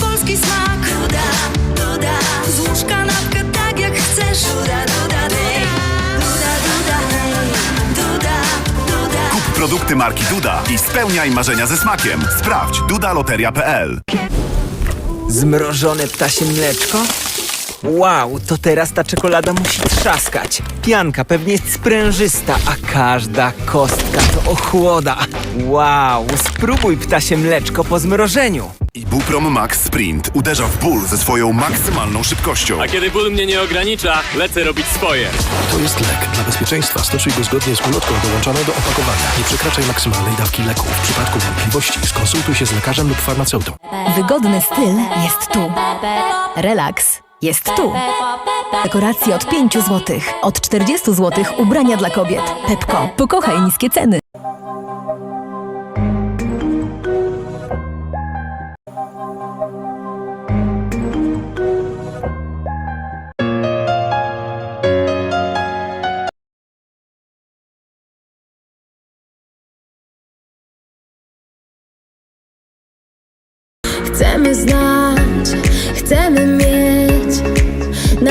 Polski smak. Duda, Duda Złóż kanapkę tak jak chcesz. Duda, Duda, Duda, Duda, Duda, Duda Kup produkty marki Duda i spełniaj marzenia ze smakiem. Sprawdź dudaloteria.pl Zmrożone ptasie mleczko? Wow, to teraz ta czekolada musi trzaskać. Pianka pewnie jest sprężysta, a każda kostka to ochłoda. Wow, spróbuj ptasie mleczko po zmrożeniu. Ibuprom Max Sprint uderza w ból ze swoją maksymalną szybkością. A kiedy ból mnie nie ogranicza, lecę robić swoje. To jest lek. Dla bezpieczeństwa stosuj go zgodnie z ulotką dołączoną do opakowania. Nie przekraczaj maksymalnej dawki leku. W przypadku wątpliwości skonsultuj się z lekarzem lub farmaceutą. Wygodny styl jest tu. Relaks jest tu. Dekoracje od 5 zł. Od 40 zł ubrania dla kobiet. Pepko, pokochaj niskie ceny. Chcemy znać, chcemy mieć